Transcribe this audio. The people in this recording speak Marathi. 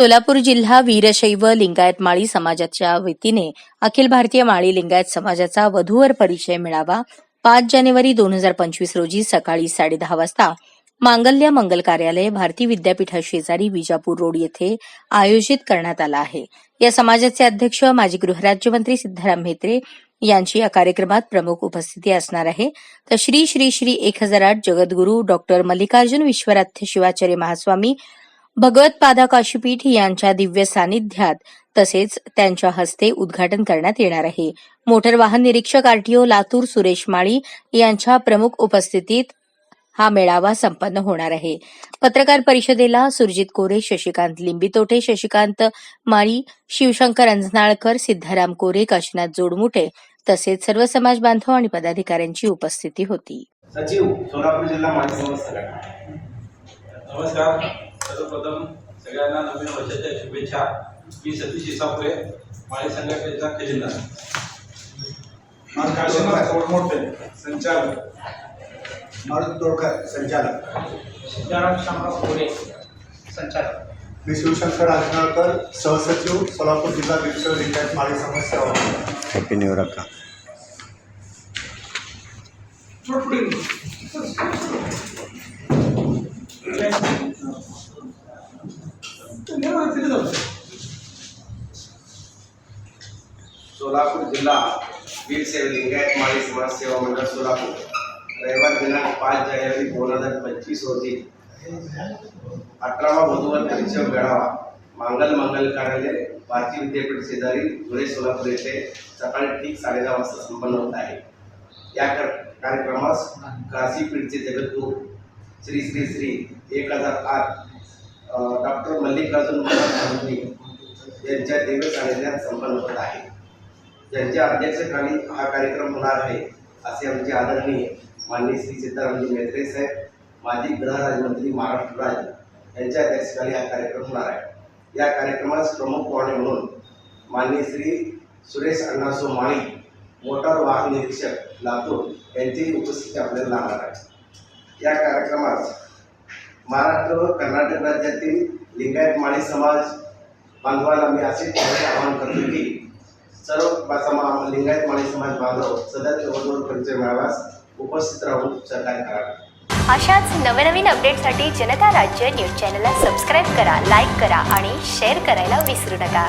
सोलापूर जिल्हा वीरशैव लिंगायत माळी समाजाच्या वतीने अखिल भारतीय माळी लिंगायत समाजाचा वधूवर परिचय मिळावा. पाच जानेवारी दोन हजार पंचवीस रोजी सकाळी साडेदहा वाजता मांगल्य मंगल कार्यालय भारती विद्यापीठा शेजारी विजापूर रोड येथे आयोजित करण्यात आला आहे. या समाजाचे अध्यक्ष माजी गृहराज्यमंत्री सिद्धाराम म्हेत्रे यांची या कार्यक्रमात प्रमुख उपस्थिती असणार आहे. तर श्री श्री श्री एक हजार आठ जगद्गुरू डॉक्टर मल्लिकार्जुन विश्वराध्य शिवाचार्य महास्वामी भगवत पादा काशीपीठ यांच्या दिव्य सानिध्यात तसेच त्यांच्या हस्ते उद्घाटन करण्यात येणार आहे. मोटर वाहन निरीक्षक आरटीओ लातूर सुरेश माळी यांच्या प्रमुख उपस्थितीत हा मेळावा संपन्न होणार आहे. पत्रकार परिषदेला सुरजित कोरे शशिकांत लिंबितोटे शशिकांत माळी शिवशंकर अंजनाळकर सिद्धाराम कोरे काशीनाथ जोडमुटे तसेच सर्व समाज बांधव आणि पदाधिकाऱ्यांची उपस्थिती होती. सचिव सोलापूर जिल्हा नमस्कार. सर्वप्रथम सगळ्यांना नवीन वर्षाच्या शुभेच्छा. मी सतीश इसापुरे माळी संघटनेचा खजिनदार. काशीनाथ संचालक. मारुती तोडकर संचालक. सिद्धाराम शामराव घोडे संचालक. मी शिवशंकर आजनाळकर सहसचिव सोलापूर जिल्हा विश्व लिंगायत माळी समस्या हॅपी न्यू इयर अक्का. सोलापूर जिल्हा वीर सेवा लिंगायत माळी समाज सेवा मंडळ सोलापूर. रविवार दिनांक पाच जानेवारी दोन हजार पंचवीस रोजी. अठरावा वधूवर परिचय मेळावा मांगल मंगल कार्यालय भारतीय विद्यापीठ शेजारी धुळे सोलापूर येथे सकाळी ठीक साडेदहा वाजता संपन्न होत आहे. या कर- कार्यक्रमास काशीपीठचे जगद्गुरू श्री श्री श्री एक हजार आठ डॉक्टर मल्लिकार्जुन महाराज यांच्या दिव्य सानिध्यात संपन्न होत आहे. त्यांच्या अध्यक्षतेखाली हा कार्यक्रम होणार आहे असे आमचे आदरणीय माननीय श्री सीतारामजी मेत्रे साहेब माजी गृहराज्यमंत्री महाराष्ट्र राज्य यांच्या अध्यक्षतेखाली हा कार्यक्रम होणार आहे. या कार्यक्रमास प्रमुख पाहुणे म्हणून माननीय श्री सुरेश अण्णासो माळी मोटार वाहन निरीक्षक लातूर यांची उपस्थिती आपल्याला लाभणार आहे. या कार्यक्रमास महाराष्ट्र व कर्नाटक राज्यातील लिंगायत माळी समाज बांधवाला मी असे आवाहन करतो की सर्व समा लिंगायत माळी समाज बांधव सदस्य वधूवर परिचय मिळावास उपस्थित राहून सहकार्य करावे अशाच नवनवीन अपडेटसाठी जनता राज्य न्यूज चॅनलला सबस्क्राईब करा लाईक करा आणि शेअर करायला विसरू नका.